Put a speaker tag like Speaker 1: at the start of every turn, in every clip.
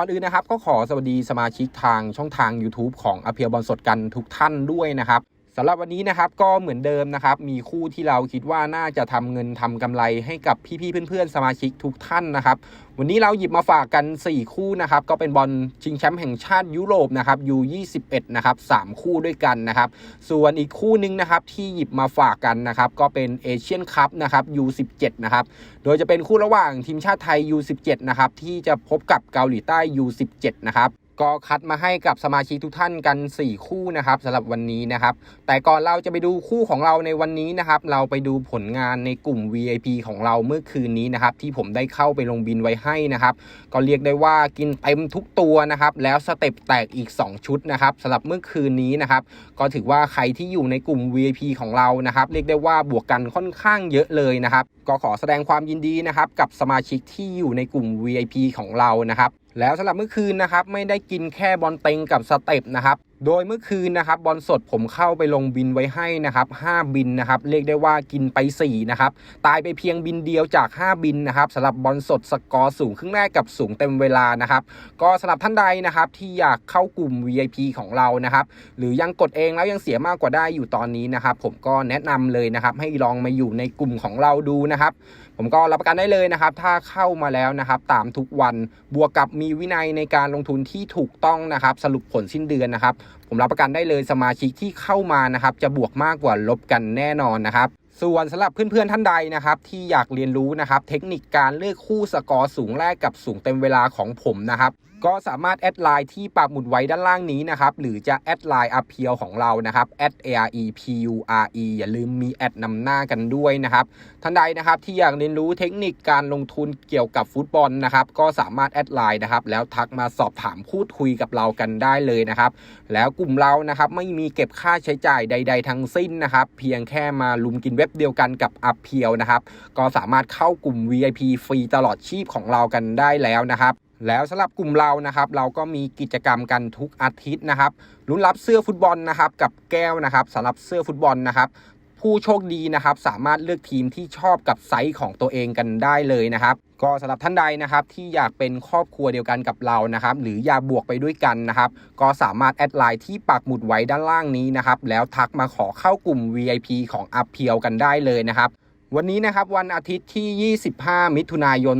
Speaker 1: ่อนอื่นนะครับ ก็ขอสวัสดีสมาชิกทางช่องทาง YouTube ของอเพียบอลสดกันทุกท่านด้วยนะครับ สำหรับวันนี้นะครับก็เหมือนเดิมนะครับ มีคู่ที่เราคิดว่าน่าจะทำเงินทำกำไรให้กับพี่ๆเพื่อนๆ สมาชิกทุกท่านนะครับ วันนี้เราหยิบมาฝากกัน 4 คู่นะครับ ก็เป็นบอลชิงแชมป์แห่งชาติยุโรปนะครับ U21 นะครับ3คู่ด้วยกันนะครับ ส่วนอีกคู่หนึงนะครับที่หยิบมาฝากกันนะครับ ก็เป็นเอเชียนคัพนะครับ U17 นะครับโดยจะเป็นคู่ระหว่างทีมชาติไทย U17 นะครับที่จะพบกับเกาหลีใต้ U17 นะครับ ก็คัดมาให้กับสมาชิกทุกท่านกัน 4 คู่นะครับสำหรับวันนี้นะครับ แต่ก่อนเราจะไปดูคู่ของเราในวันนี้นะครับ เราไปดูผลงานในกลุ่ม VIP ของเราเมื่อคืนนี้นะครับ ที่ผมได้เข้าไปลงบินไว้ให้นะครับ ก็เรียกได้ว่ากินเต็มทุกตัวนะครับ แล้วสเต็ปแตกอีก 2 ชุดนะครับสำหรับเมื่อคืนนี้นะครับ ก็ถือว่าใครที่อยู่ในกลุ่ม VIP ของเรานะครับ เรียกได้ว่าบวกกันค่อนข้างเยอะเลยนะครับ ก็ขอแสดงความยินดีนะครับกับสมาชิกที่อยู่ในกลุ่ม VIP ของเรานะครับแล้วสำหรับเมื่อคืนนะครับไม่ได้กินแค่บอลเต็งกับสเต็ปนะครับ โดยเมื่อคืนนะครับบอลสดผมเข้าไปลงบินไว้ให้นะครับ5บินนะครับเรียกได้ว่ากินไป4นะครับตายไปเพียงบินเดียวจาก 5 บินนะครับสำหรับบอลสดสกอร์สูงครึ่งแรกกับสูงเต็มเวลานะครับก็สำหรับท่านใดนะครับที่อยากเข้ากลุ่ม VIP ของเรานะครับหรือยังกดเองแล้วยังเสียมากกว่าได้อยู่ตอนนี้นะครับผมก็แนะนำเลยนะครับให้ลองมาอยู่ในกลุ่มของเราดูนะครับ ผมก็รับประกันได้เลยนะครับ ถ้าเข้ามาแล้วนะครับตามทุกวันบวกกับมีวินัยในการลงทุนที่ถูกต้องนะครับ สรุปผลสิ้นเดือนนะครับ ผมรับประกันได้เลยสมาชิกที่เข้ามานะครับ จะบวกมากกว่าลบกันแน่นอนนะครับส่วนสำหรับเพื่อนๆท่านใดนะครับที่อยากเรียนรู้นะครับ เทคนิคการเลือกคู่สกอร์สูงแรกกับสูงเต็มเวลาของผมนะครับ ก็สามารถแอดไลน์ที่ปักหมุดไว้ด้านล่างนี้นะครับ หรือจะแอดไลน์อัพเพียวของเรานะครับ a r e p u r e อย่าลืมมีแอดนำหน้ากันด้วยนะครับท่านใดนะครับที่อยากเรียนรู้เทคนิคการลงทุนเกี่ยวกับฟุตบอลนะครับ ก็สามารถแอดไลน์นะครับ แล้วทักมาสอบถามพูดคุยกับเรากันได้เลยนะครับ แล้วกลุ่มเรานะครับไม่มีเก็บค่าใช้จ่ายใด ๆ ทั้งสิ้นนะครับ เพียงแค่มาลุมกินเว็บเดียวกันกับอัพเพียวนะครับ ก็สามารถเข้ากลุ่ม VIP ฟรีตลอดชีพของเรากันได้แล้วนะครับ แล้วสำหรับกลุ่มเรานะครับ เราก็มีกิจกรรมกันทุกอาทิตย์นะครับลุ้นรับเสื้อฟุตบอลนะครับกับแก้วนะครับสำหรับเสื้อฟุตบอลนะครับผู้โชคดีนะครับสามารถเลือกทีมที่ชอบกับไซส์ของตัวเองกันได้เลยนะครับ ก็สำหรับท่านใดนะครับที่อยากเป็นครอบครัวเดียวกันกับเรานะครับ หรืออยากบวกไปด้วยกันนะครับ ก็สามารถแอดไลน์ที่ปักหมุดไว้ด้านล่างนี้นะครับ แล้วทักมาขอเข้ากลุ่ม VIP ของอัพเพียวกันได้เลยนะครับ วันนี้นะครับวันอาทิตย์ที่ 25 มิถุนายน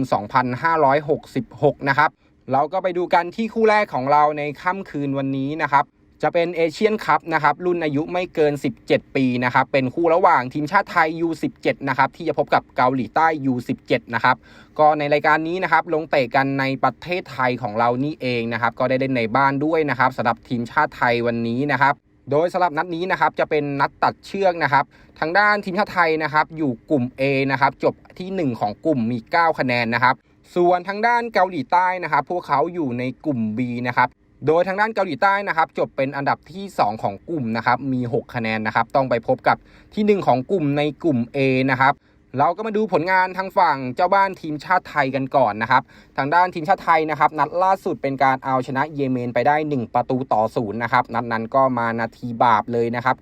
Speaker 1: 2566 นะครับ เราก็ไปดูกันที่คู่แรกของเราในค่ำคืนวันนี้นะครับ จะเป็นเอเชียนคัพนะครับ รุ่นอายุไม่เกิน 17 ปีนะครับ เป็นคู่ระหว่างทีมชาติไทย U17 นะครับ ที่จะพบกับเกาหลีใต้ U17 นะครับ ก็ในรายการนี้นะครับ ลงเตะกันในประเทศไทยของเรานี่เองนะครับ ก็ได้เล่นในบ้านด้วยนะครับสำหรับทีมชาติไทยวันนี้นะครับ โดยสำหรับนัดนี้นะครับจะเป็นนัดตัดเชือกนะครับ ทางด้านทีมชาติไทยนะครับ อยู่กลุ่ม A นะครับจบที่ 1 ของกลุ่มมี 9 คะแนนนะครับ ส่วนทางด้านเกาหลีใต้นะครับ พวกเขาอยู่ในกลุ่ม B นะครับโดยทางด้านเกาหลีใต้นะครับ จบเป็นอันดับที่ 2 ของกลุ่มนะครับมี 6 คะแนนนะครับ ต้องไปพบกับที่ 1 ของกลุ่มในกลุ่ม A นะครับ เราก็มาดูผลงานทางฝั่งเจ้าบ้านทีมชาติไทยกันก่อนนะครับ ทางด้านทีมชาติไทยนะครับ นัดล่าสุดเป็นการเอาชนะเยเมนไปได้ 1 ประตูต่อศูนย์นะครับ นัดนั้นก็มานาทีบาปเลยนะครับ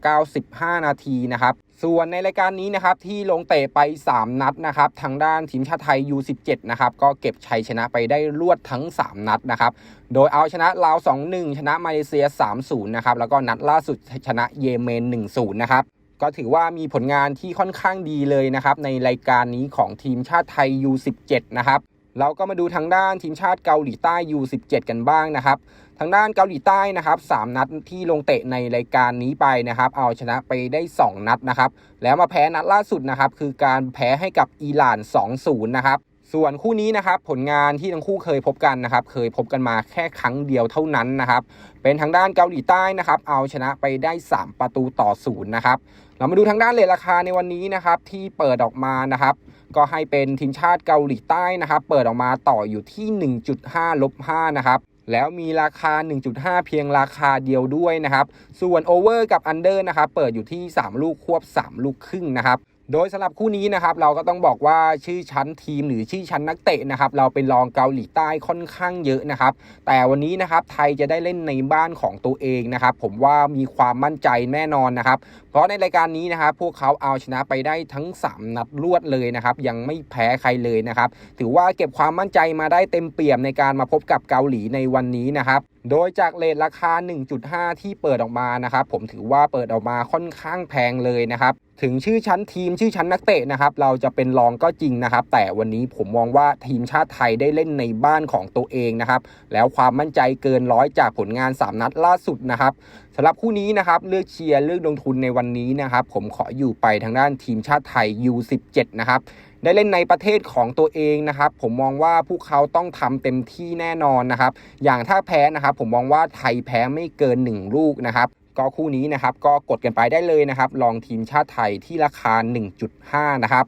Speaker 1: 95 นาทีนะครับ ส่วนในรายการนี้นะครับที่ลงเตะไป 3 นัดนะครับ ทางด้านทีมชาติไทย U17 นะครับ ก็เก็บชัยชนะไปได้รวดทั้ง 3 นัดนะครับ โดยเอาชนะลาว 2-1 ชนะมาเลเซีย 3-0 นะครับ แล้วก็นัดล่าสุดชนะเยเมน 1-0 นะครับ ก็ถือว่ามีผลงานที่ค่อนข้างดีเลยนะครับ ในรายการนี้ของทีมชาติไทย U17 นะครับเราก็มาดูทางด้านทีมชาติเกาหลีใต้ U17 กันบ้างนะครับ ทางด้านเกาหลีใต้นะครับ3นัดที่ลงเตะในรายการนี้ไปนะครับ เอาชนะไปได้ 2 นัดนะครับ แล้วมาแพ้นัดล่าสุดนะครับ คือการแพ้ให้กับอิหร่าน 2-0 นะครับ ส่วนคู่นี้นะครับผลงานที่ทั้งคู่เคยพบกันนะครับ เคยพบกันมาแค่ครั้งเดียวเท่านั้นนะครับ เป็นทางด้านเกาหลีใต้นะครับ เอาชนะไปได้ 3 ประตูต่อศูนย์นะครับ เรามาดูทางด้านเลทราคาในวันนี้นะครับที่เปิดออกมานะครับ ก็ให้เป็นทีมชาติเกาหลีใต้นะครับ เปิดออกมาต่ออยู่ที่ 1.5ลบ5นะครับแล้วมีราคา 1.5 เพียงราคาเดียวด้วยนะครับ ส่วนโอเวอร์กับอันเดอร์นะครับ เปิดอยู่ที่ 3 ลูกควบ 3 ลูกครึ่งนะครับ โดยสำหรับคู่นี้นะครับเราก็ต้องบอกว่าชื่อชั้นทีมหรือชื่อชั้นนักเตะนะครับเราเป็นรองเกาหลีใต้ค่อนข้างเยอะนะครับ แต่วันนี้นะครับไทยจะได้เล่นในบ้านของตัวเองนะครับ ผมว่ามีความมั่นใจแน่นอนนะครับ เพราะในรายการนี้นะครับพวกเขาเอาชนะไปได้ทั้ง 3 นัดรวดเลยนะครับ ยังไม่แพ้ใครเลยนะครับ ถือว่าเก็บความมั่นใจมาได้เต็มเปี่ยมในการมาพบกับเกาหลีในวันนี้นะครับโดยจากเลทราคา 1.5 ที่เปิดออกมานะครับ ผมถือว่าเปิดออกมาค่อนข้างแพงเลยนะครับ ถึงชื่อชั้นทีมชื่อชั้นนักเตะนะครับ เราจะเป็นรองก็จริงนะครับ แต่วันนี้ผมมองว่าทีมชาติไทยได้เล่นในบ้านของตัวเองนะครับ แล้วความมั่นใจเกินร้อยจากผลงาน 3 นัดล่าสุดนะครับสำหรับคู่นี้นะครับ เลือกเชียร์เลือกลงทุนในวันนี้นะครับ ผมขออยู่ไปทางด้านทีมชาติไทย U17 นะครับ ได้เล่นในประเทศของตัวเองนะครับผมมองว่าพวกเขาต้องทำเต็มที่แน่นอนนะครับอย่างถ้าแพ้นะครับผมมองว่าไทยแพ้ไม่เกิน 1 ลูกนะครับก็คู่นี้นะครับก็กดกันไปได้เลยนะครับลองทีมชาติไทยที่ราคา 1.5 นะครับ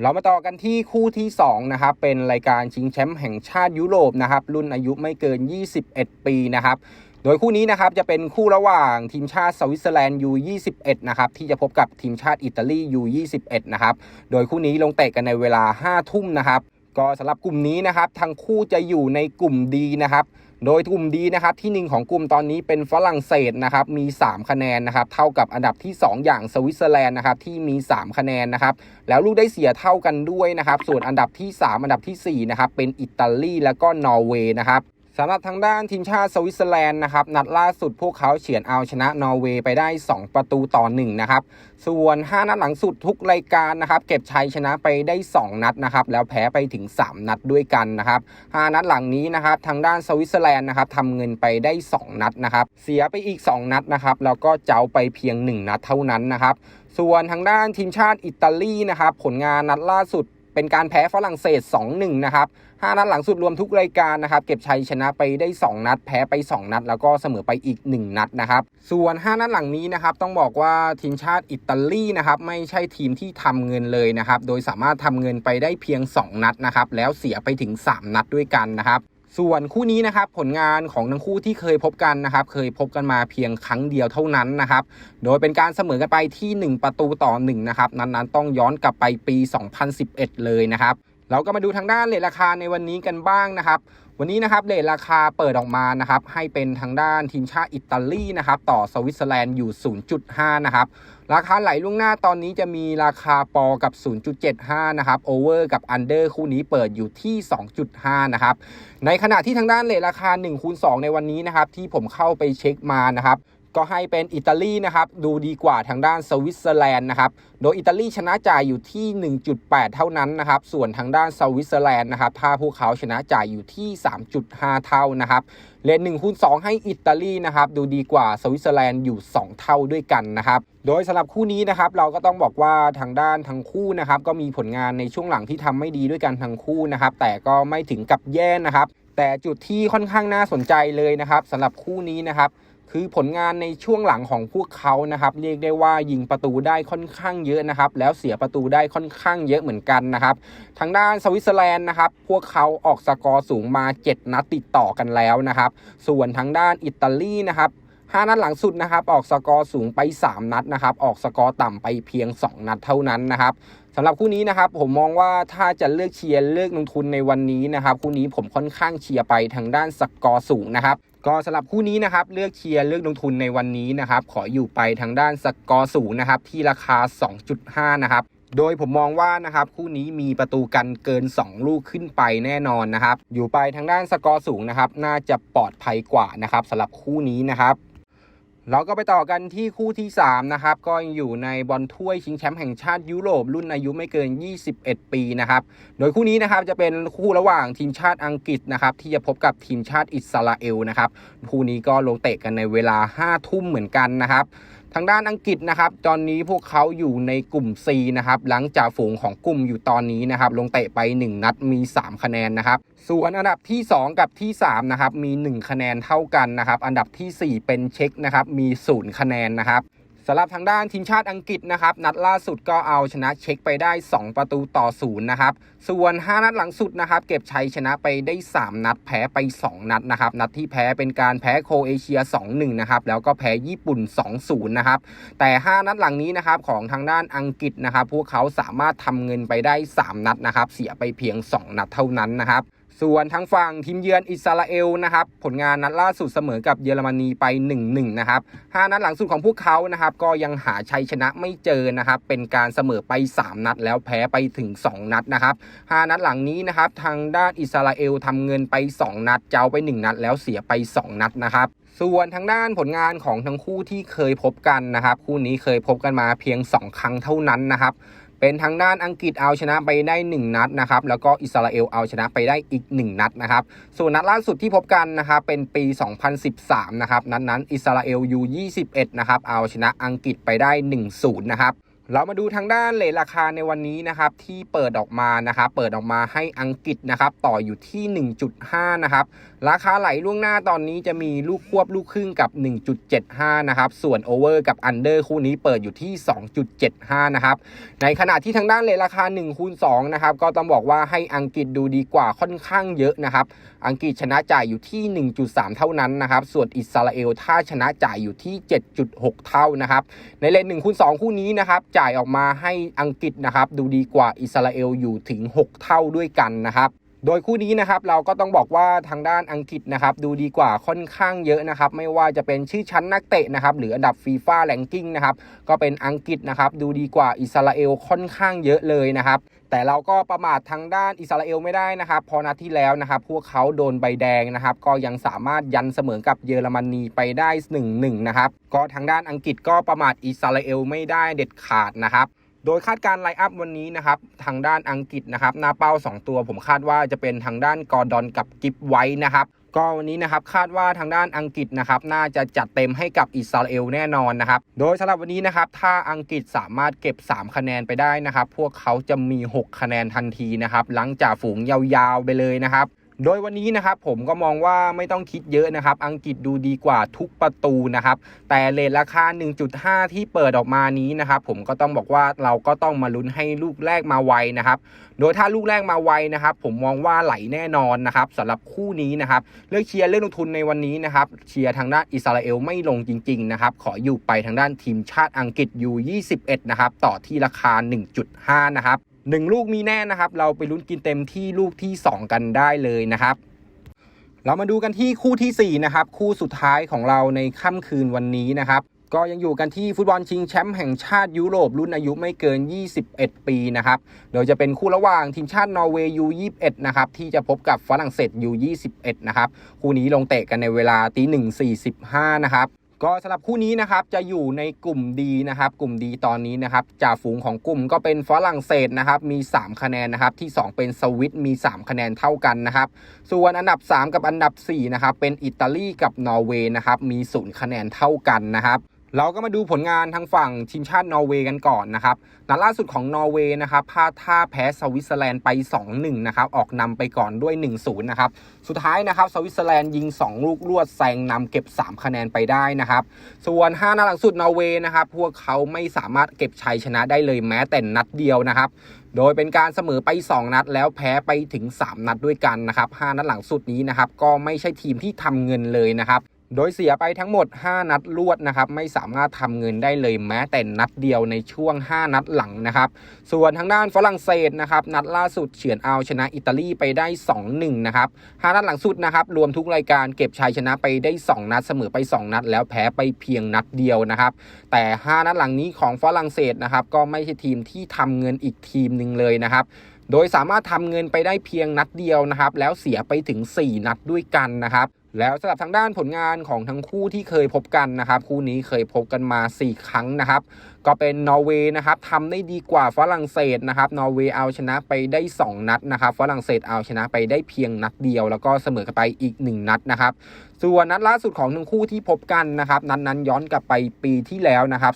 Speaker 1: เรามาต่อกันที่คู่ที่2นะครับเป็นรายการชิงแชมป์แห่งชาติยุโรปนะครับรุ่นอายุไม่เกิน 21 ปีนะครับ โดยคู่นี้นะครับจะเป็นคู่ระหว่างทีมชาติสวิตเซอร์แลนด์ U21 นะครับที่จะพบกับทีมชาติอิตาลี U21 นะครับโดยคู่นี้ลงเตะกันในเวลา 5 ทุ่มนะครับก็สำหรับกลุ่มนี้นะครับทั้งคู่จะอยู่ในกลุ่มดีนะครับโดยกลุ่มดีนะครับที่หนึ่งของกลุ่มตอนนี้เป็นฝรั่งเศสนะครับมี 3 คะแนนนะครับเท่ากับอันดับที่ 2 อย่างสวิตเซอร์แลนด์นะครับที่มี 3 คะแนนนะครับแล้วลูกได้เสียเท่ากันด้วยนะครับส่วนอันดับที่ 3 อันดับที่4นะครับเป็นอิตาลีแล้วก็นอร์เวย์นะครับ สำหรับทางด้านทีมชาติสวิตเซอร์แลนด์นะครับนัดล่าสุดพวกเขาเฉือนเอาชนะนอร์เวย์ไปได้ 2 ประตูต่อ1นะครับส่วน 5 นัดหลังสุดทุกรายการนะครับเก็บชัยชนะไปได้ 2 นัดนะครับแล้วแพ้ไปถึง 3 นัดด้วยกันนะครับ5นัดหลังนี้นะครับทางด้านสวิตเซอร์แลนด์นะครับทำเงินไปได้ 2 นัดนะครับเสียไปอีก 2 นัดนะครับแล้วก็เจ้าไปเพียง 1 นัดเท่านั้นนะครับส่วนทางด้านทีมชาติอิตาลีนะครับผลงานนัดล่าสุด เป็นการแพ้ฝรั่งเศส 2-1 นะครับ 5 นัดหลังสุดรวมทุกรายการนะครับ เก็บชัยชนะไปได้ 2 นัด แพ้ไป 2 นัด แล้วก็เสมอไปอีก 1 นัดนะครับ ส่วน 5 นัดหลังนี้นะครับ ต้องบอกว่าทีมชาติอิตาลีนะครับ ไม่ใช่ทีมที่ทำเงินเลยนะครับ โดยสามารถทำเงินไปได้เพียง 2 นัดนะครับ แล้วเสียไปถึง 3 นัดด้วยกันนะครับ ส่วนคู่นี้นะครับผลงานของทั้งคู่ที่เคยพบกันนะครับ เคยพบกันมาเพียงครั้งเดียวเท่านั้นนะครับ โดยเป็นการเสมอกันไปที่ 1 ประตูต่อ1นะครับนั้นๆต้องย้อนกลับไปปี 2011 เลยนะครับเราก็มาดูทางด้านเลทราคาในวันนี้กันบ้างนะครับ วันนี้นะครับเลทราคาเปิดออกมานะครับให้เป็นทางด้านทีมชาติอิตาลีนะครับต่อสวิตเซอร์แลนด์อยู่ 0.5 นะครับ ราคาไหลล่วงหน้าตอนนี้จะมีราคาปอกับ 0.75 นะครับโอเวอร์กับอันเดอร์คู่นี้เปิดอยู่ที่ 2.5 นะครับ ในขณะที่ทางด้านเลทราคา1คูณ2ในวันนี้นะครับ ที่ผมเข้าไปเช็คมานะครับ ก็ให้เป็นอิตาลีนะครับดูดีกว่าทางด้านสวิตเซอร์แลนด์นะครับโดยอิตาลีชนะจ่ายอยู่ที่ 1.8 เท่านั้นนะครับส่วนทางด้านสวิตเซอร์แลนด์นะครับถ้าพวกเขาชนะจ่ายอยู่ที่ 3.5 เท่านะครับเลน1คูณ2ให้อิตาลีนะครับดูดีกว่าสวิตเซอร์แลนด์อยู่ 2 เท่าด้วยกันนะครับโดยสำหรับคู่นี้นะครับเราก็ต้องบอกว่าทางด้านทั้งคู่นะครับก็มีผลงานในช่วงหลังที่ทำไม่ดีด้วยกันทั้งคู่นะครับแต่ก็ไม่ถึงกับแย่นะครับแต่จุดที่ค่อนข้างน่าสนใจเลยนะครับสำหรับคู่นี้นะครับ คือผลงานในช่วงหลังของพวกเขานะครับเรียกได้ว่ายิงประตูได้ค่อนข้างเยอะนะครับ แล้วเสียประตูได้ค่อนข้างเยอะเหมือนกันนะครับ ทางด้านสวิตเซอร์แลนด์นะครับ พวกเขาออกสกอร์สูงมา 7 นัดติดต่อกันแล้วนะครับ ส่วนทางด้านอิตาลีนะครับ5นัดหลังสุดนะครับออกสกอร์สูงไป 3 นัดนะครับออกสกอร์ต่ำไปเพียง 2 นัดเท่านั้นนะครับสำหรับคู่นี้นะครับผมมองว่าถ้าจะเลือกเชียร์เลือกลงทุนในวันนี้นะครับคู่นี้ผมค่อนข้างเชียร์ไปทางด้านสกอร์สูงนะครับ ก็สำหรับคู่นี้นะครับเลือกเชียร์เลือกลงทุนในวันนี้นะครับขออยู่ไปทางด้านสกอร์สูงนะครับที่ราคา 2.5 นะครับโดยผมมองว่านะครับคู่นี้มีประตูกันเกิน 2 ลูกขึ้นไปแน่นอนนะครับอยู่ไปทางด้านสกอร์สูงนะครับน่าจะปลอดภัยกว่านะครับสำหรับคู่นี้นะครับ เราก็ไปต่อกันที่คู่ที่ 3 นะครับ ก็ยังอยู่ในบอลถ้วยชิงแชมป์แห่งชาติยุโรปรุ่นอายุไม่เกิน 21 ปีนะครับ โดยคู่นี้นะครับจะเป็นคู่ระหว่างทีมชาติอังกฤษนะครับที่จะพบกับทีมชาติอิสราเอลนะครับ คู่นี้ก็ลงเตะกันในเวลา 5 ทุ่มเหมือนกันนะครับ ทางด้านอังกฤษนะครับ ตอนนี้พวกเขาอยู่ในกลุ่ม C นะครับ หลังจากฝูงของกลุ่มอยู่ตอนนี้นะครับ ลงเตะไป 1 นัดมี 3 คะแนนนะครับ ส่วนอันดับที่ 2 กับที่3นะครับ มี 1 คะแนนเท่ากันนะครับ อันดับทีสี่4 เป็นเช็คนะครับ มี 0 คะแนนนะครับ สำหรับทางด้านทีมชาติอังกฤษนะครับ นัดล่าสุดก็เอาชนะเช็กไปได้ 2 ประตูต่อศูนย์นะครับ ส่วน 5 นัดหลังสุดนะครับ เก็บชัยชนะไปได้ 3 นัดแพ้ไป 2 นัดนะครับ นัดที่แพ้เป็นการแพ้โคเอเชีย 2-1 นะครับ แล้วก็แพ้ญี่ปุ่น 2-0 นะครับ แต่ 5 นัดหลังนี้นะครับของทางด้านอังกฤษนะครับ พวกเขาสามารถทำเงินไปได้ 3 นัดนะครับ เสียไปเพียง 2 นัดเท่านั้นนะครับ ส่วนทางฝั่งทีมเยือนอิสราเอลนะครับผลงานนัดล่าสุดเสมอกับเยอรมนีไป 1-1 นะครับ5นัดหลังสุดของพวกเขานะครับก็ยังหาชัยชนะไม่เจอนะครับเป็นการเสมอไป 3 นัดแล้วแพ้ไปถึง 2 นัดนะครับ5นัดหลังนี้นะครับทางด้านอิสราเอลทำเงินไป 2 นัดเจ้าไป 1 นัด แล้วเสียไป 2 นัดนะครับส่วนทางด้านผลงานของทั้งคู่ที่เคยพบกันนะครับคู่นี้เคยพบกันมาเพียง 2 ครั้งเท่านั้นนะครับ เป็นทางด้านอังกฤษเอาชนะไปได้ 1 นัดนะครับแล้วก็อิสราเอลเอาชนะไปได้อีก 1 นัดนะครับส่วนนัดล่าสุดที่พบกันนะครับเป็นปี 2013 นะครับนัดนั้นอิสราเอลยู21นะครับเอาชนะอังกฤษไปได้1-0นะครับ เรามาดูทางด้านเลทราคาในวันนี้นะครับที่เปิดออกมานะครับเปิดออกมาให้อังกฤษนะครับต่ออยู่ที่ 1.5 นะครับราคาไหลล่วงหน้าตอนนี้จะมีลูกควบลูกครึ่งกับ 1.75 นะครับส่วนโอเวอร์กับอันเดอร์คู่นี้เปิดอยู่ที่ 2.75 นะครับในขณะที่ทางด้านเลทราคา1คูณ2นะครับก็ต้องบอกว่าให้อังกฤษดูดีกว่าค่อนข้างเยอะนะครับอังกฤษชนะจ่ายอยู่ที่ 1.3 เท่านั้นนะครับส่วนอิสราเอลถ้าชนะจ่ายอยู่ที่ 7.6 เท่านะครับในเลน1คูณ2คู่นี้นะครับจ่ายออกมาให้อังกฤษนะครับ ดูดีกว่าอิสราเอลอยู่ถึง 6 เท่าด้วยกันนะครับ โดยคู่นี้นะครับเราก็ต้องบอกว่าทางด้านอังกฤษนะครับดูดีกว่าค่อนข้างเยอะนะครับไม่ว่าจะเป็นชื่อชั้นนักเตะนะครับหรืออันดับฟีฟ่าแลนกิ้งนะครับก็เป็นอังกฤษนะครับดูดีกว่าอิสราเอลค่อนข้างเยอะเลยนะครับแต่เราก็ประมาททางด้านอิสราเอลไม่ได้นะครับพอนัดที่แล้วนะครับพวกเขาโดนใบแดงนะครับก็ยังสามารถยันเสมอกับเยอรมนีไปได้1-1นะครับก็ทางด้านอังกฤษก็ประมาทอิสราเอลไม่ได้เด็ดขาดนะครับ โดยคาดการไลอัพวันนี้นะครับทางด้านอังกฤษนะครับหน้าเป้า 2 ตัวผมคาดว่าจะเป็นทางด้านกอร์ดอนกับกิฟไว้นะครับก็วันนี้นะครับคาดว่าทางด้านอังกฤษนะครับน่าจะจัดเต็มให้กับอิสราเอลแน่นอนนะครับโดยสำหรับวันนี้นะครับถ้าอังกฤษสามารถเก็บ 3 คะแนนไปได้นะครับพวกเขาจะมี 6 คะแนนทันทีนะครับหลังจากฝูงยาวๆไปเลยนะครับ โดยวันนี้นะครับผมก็มองว่าไม่ต้องคิดเยอะนะครับ อังกฤษดูดีกว่าทุกประตูนะครับ แต่เลทราคา 1.5 ที่เปิดออกมานี้นะครับ ผมก็ต้องบอกว่าเราก็ต้องมาลุ้นให้ลูกแรกมาไวนะครับ โดยถ้าลูกแรกมาไวนะครับ ผมมองว่าไหลแน่นอนนะครับสำหรับคู่นี้นะครับเลือกเชียร์เลือกลงทุนในวันนี้นะครับ เชียร์ทางด้านอิสราเอลไม่ลงจริง ๆ นะครับ ขออยู่ไปทางด้านทีมชาติอังกฤษอยู่21นะครับต่อที่ราคา 1.5 นะครับ หนึ่งลูกมีแน่นะครับ เราไปลุ้นกินเต็มที่ลูกที่ 2 กันได้เลยนะครับ เรามาดูกันที่คู่ทีสี่ 4 นะครับ คู่สุดท้ายของเราในค่ำคืนวันนี้นะครับ ก็ยังอยู่กันที่ฟุตบอลชิงแชมป์แห่งชาติยุโรปรุ่นอายุไม่เกิน 21 ปีนะครับโดยจะเป็นคู่ระหว่างทีมชาตินอร์เวย์ยู21นะครับที่จะพบกับฝรั่งเศสยู21นะครับคู่นี้ลงเตะกันในเวลาตีหนึ่งสี่สิบห้านะครับ ก็สำหรับคู่นี้นะครับจะอยู่ในกลุ่มดีนะครับ กลุ่มดีตอนนี้นะครับจ่าฝูงของกลุ่มก็เป็นฝรั่งเศสนะครับ มี 3 คะแนนนะครับ ที่ 2 เป็นสวิตมี 3 คะแนนเท่ากันนะครับ ส่วนอันดับ 3 กับอันดับ4นะครับเป็นอิตาลีกับนอร์เวย์นะครับมีศูนย์คะแนนเท่ากันนะครับ เราก็มาดูผลงานทางฝั่งทีมชาตินอร์เวย์กันก่อนนะครับนัดล่าสุดของนอร์เวย์นะครับพลาดท่าแพ้สวิตเซอร์แลนด์ไป 2-1 นะครับ ออกนำไปก่อนด้วย 1-0 นะครับ สุดท้ายนะครับสวิตเซอร์แลนด์ยิง 2 ลูกรวดแซงนำเก็บ 3 คะแนนไปได้นะครับ ส่วน 5 นัดหลังสุดนอร์เวย์นะครับ พวกเขาไม่สามารถเก็บชัยชนะได้เลยแม้แต่นัดเดียวนะครับโดยเป็นการเสมอไป 2 นัดแล้วแพ้ไปถึง 3 นัดด้วยกันนะครับ 5 นัดหลังสุดนี้นะครับ ก็ไม่ใช่ทีมที่ทำเงินเลยนะครับ โดยเสียไปทั้งหมด 5 นัดรวดนะครับ ไม่สามารถทำเงินได้เลยแม้แต่นัดเดียวในช่วง 5 นัดหลังนะครับ ส่วนทางด้านฝรั่งเศสนะครับ นัดล่าสุดเฉือนเอาชนะอิตาลีไปได้ 2-1 นะครับ 5 นัดหลังสุดนะครับ รวมทุกรายการเก็บชัยชนะไปได้ 2 นัดเสมอไป 2 นัด แล้วแพ้ไปเพียงนัดเดียวนะครับ แต่ 5 นัดหลังนี้ของฝรั่งเศสนะครับก็ไม่ใช่ทีมที่ทำเงินอีกทีมหนึ่งเลยนะครับโดยสามารถทำเงินไปได้เพียงนัดเดียวนะครับ แล้วเสียไปถึง 4 นัดด้วยกันนะครับ แล้วสำหรับทางด้านผลงานของทั้งคู่ที่เคยพบกันนะครับ คู่นี้เคยพบกันมา 4 ครั้งนะครับ ก็เป็นนอร์เวย์นะครับทำได้ดีกว่าฝรั่งเศสนะครับนอร์เวย์เอาชนะไปได้ 2 นัดนะครับฝรั่งเศสเอาชนะไปได้เพียงนัดเดียว แล้วก็เสมอกันไปอีก 1 นัดนะครับส่วนนัดล่าสุดของทั้งคู่ที่พบกันนะครับนัดนั้นย้อนกลับไปปีที่แล้วนะครับ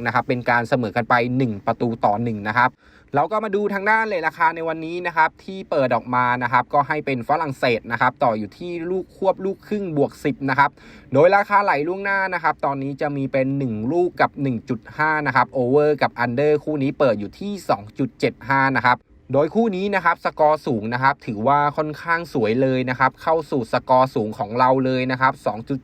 Speaker 1: 2022นะครับเป็นการเสมอกันไป 1 ประตูต่อ1นะครับ เราก็มาดูทางด้านเลยราคาในวันนี้นะครับที่เปิดออกมานะครับก็ให้เป็นฝรั่งเศสนะครับต่ออยู่ที่ลูกควบลูกครึ่งบวก 10นะครับโดยราคาไหลล่วงหน้านะครับตอนนี้จะมีเป็น 1 ลูกกับ 1.5นะครับโอเวอร์กับอันเดอร์คู่นี้เปิดอยู่ที่ 2.75นะครับ โดยคู่นี้นะครับสกอร์สูงนะครับถือว่าค่อนข้างสวยเลยนะครับเข้าสู่สกอร์สูงของเราเลยนะครับ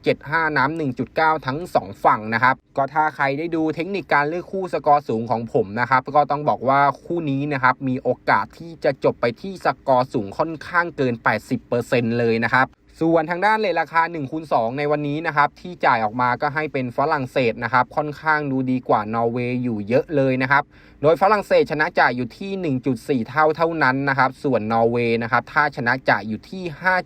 Speaker 1: 2.75 น้ำ1.9 ทั้ง 2 ฝั่งนะครับก็ถ้าใครได้ดูเทคนิคการเลือกคู่สกอร์สูงของผมนะครับก็ต้องบอกว่าคู่นี้นะครับมีโอกาสที่จะจบไปที่สกอร์สูงค่อนข้างเกิน 80%เลยนะครับ ส่วนทางด้านเลทราคา1คูณ2ในวันนี้นะครับที่จ่ายออกมาก็ให้เป็นฝรั่งเศสนะครับค่อนข้างดูดีกว่านอร์เวย์อยู่เยอะเลยนะครับโดยฝรั่งเศสชนะจ่ายอยู่ที่ 1.4 เท่าเท่านั้นนะครับส่วนนอร์เวย์นะครับถ้าชนะจ่ายอยู่ที่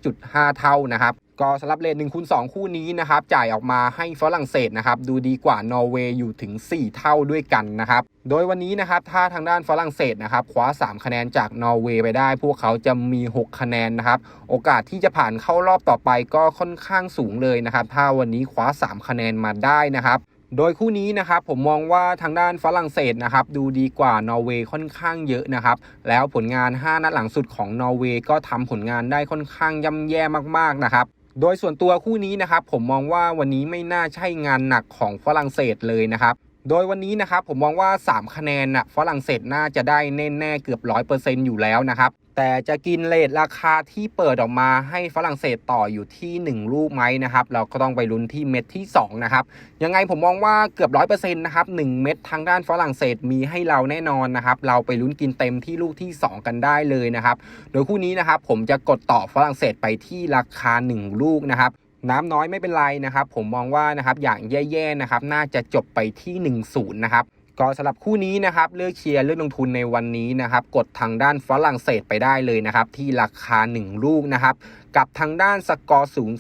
Speaker 1: 5.5 เท่านะครับ ก็สำหรับเลท1คูณ2คู่นี้นะครับจ่ายออกมาให้ฝรั่งเศสนะครับดูดีกว่านอร์เวย์อยู่ถึง 4 เท่าด้วยกันนะครับโดยวันนี้นะครับถ้าทางด้านฝรั่งเศสนะครับคว้า 3 คะแนนจากนอร์เวย์ไปได้ พวกเขาจะมี 6 คะแนนนะครับโอกาสที่จะผ่านเข้ารอบต่อไปก็ค่อนข้างสูงเลยนะครับถ้าวันนี้คว้า 3 คะแนนมาได้นะครับโดยคู่นี้นะครับผมมองว่าทางด้านฝรั่งเศสนะครับดูดีกว่านอร์เวย์ค่อนข้างเยอะนะครับแล้วผลงาน 5 นัดหลังสุดของนอร์เวย์ก็ทำผลงานได้ค่อนข้างย่ำแย่มากๆนะครับ โดยส่วนตัวคู่นี้นะครับผมมองว่าวันนี้ไม่น่าใช่งานหนักของฝรั่งเศสเลยนะครับ โดยวันนี้นะครับผมมองว่า 3 คะแนนน่ะฝรั่งเศสน่าจะได้แน่ๆเกือบ 100%อยู่แล้วนะครับ แต่จะกินเลทราคาที่เปิดออกมาให้ฝรั่งเศสต่ออยู่ที่ 1 ลูกไหมนะครับ เราก็ต้องไปลุ้นที่เม็ดที่ 2 นะครับ ยังไงผมมองว่าเกือบ 100%นะครับ 1 เม็ดทางด้านฝรั่งเศสมีให้เราแน่นอนนะครับ เราไปลุ้นกินเต็มที่ลูกที่ 2 กันได้เลยนะครับ โดยคู่นี้นะครับผมจะกดต่อฝรั่งเศสไปที่ราคา 1 ลูกนะครับ น้ำน้อยไม่เป็นไรนะครับ ผมมองว่านะครับอย่างแย่ๆนะครับ น่าจะจบไปที่ 1-0 นะครับก็สำหรับคู่นี้นะครับเลือกเชียร์เลือกลงทุนในวันนี้นะครับกดทางด้านฝรั่งเศสไปได้เลยนะครับที่ราคา 1 ลูกนะครับกับทางด้านสกอร์สูง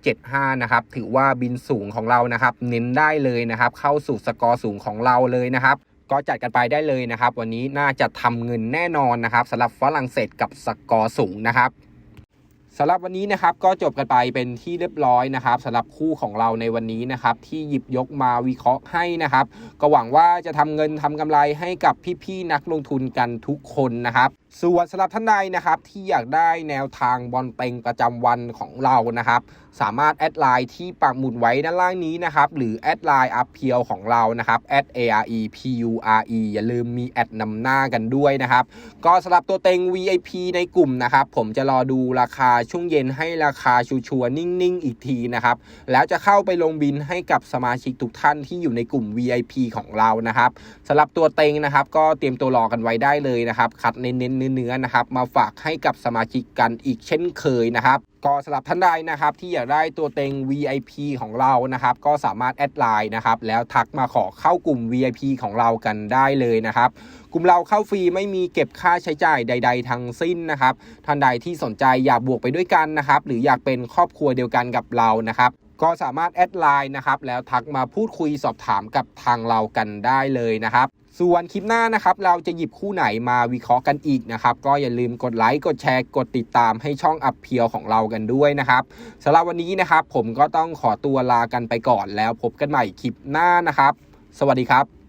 Speaker 1: 2.75 นะครับถือว่าบินสูงของเรานะครับเน้นได้เลยนะครับเข้าสู่สกอร์สูงของเราเลยนะครับก็จัดกันไปได้เลยนะครับ วันนี้น่าจะทำเงินแน่นอนนะครับสำหรับฝรั่งเศสกับสกอร์สูงนะครับ สำหรับวันนี้นะครับก็จบกันไปเป็นที่เรียบร้อยนะครับสำหรับคู่ของเราในวันนี้นะครับที่หยิบยกมาวิเคราะห์ให้นะครับ ก็หวังว่าจะทำเงินทำกำไรให้กับพี่ๆนักลงทุนกันทุกคนนะครับส่วนสำหรับท่านใดนะครับที่อยากได้แนวทางบอลเต็งประจำวันของเรานะครับ สามารถแอดไลน์ที่ปักหมุดไว้ด้านล่างนี้นะครับ หรือแอดไลน์อัพเพียวของเรานะครับแอด a r e p u r e อย่าลืมมีแอดนำหน้ากันด้วยนะครับ ก็สำหรับตัวเต็ง VIP ในกลุ่มนะครับ ผมจะรอดูราคาช่วงเย็นให้ราคาชัวร์นิ่งๆ อีกทีนะครับ แล้วจะเข้าไปลงบินให้กับสมาชิกทุกท่านที่อยู่ในกลุ่ม VIP ของเรานะครับสำหรับตัวเต็งนะครับ ก็เตรียมตัวรอกันไว้ได้เลยนะครับคัดเน้นๆเนื้อๆนะครับ มาฝากให้กับสมาชิกกันอีกเช่นเคยนะครับ ก็สำหรับท่านใดนะครับที่อยากได้ตัวเต็ง VIP ของเรานะครับ ก็สามารถแอดไลน์นะครับแล้วทักมาขอเข้ากลุ่ม VIP ของเรากันได้เลยนะครับกลุ่มเราเข้าฟรีไม่มีเก็บค่าใช้จ่ายใด ๆ ทั้งสิ้นนะครับท่านใดที่สนใจอยากบวกไปด้วยกันนะครับหรืออยากเป็นครอบครัวเดียวกันกับเรานะครับก็สามารถแอดไลน์นะครับแล้วทักมาพูดคุยสอบถามกับทางเรากันได้เลยนะครับ ส่วนคลิปหน้านะครับ เราจะหยิบคู่ไหนมาวิเคราะห์กันอีกนะครับ ก็อย่าลืมกดไลค์กดแชร์กดติดตามให้ช่องอัพเพียวของเรากันด้วยนะครับสำหรับวันนี้นะครับ ผมก็ต้องขอตัวลากันไปก่อนแล้วพบกันใหม่คลิปหน้านะครับ สวัสดีครับ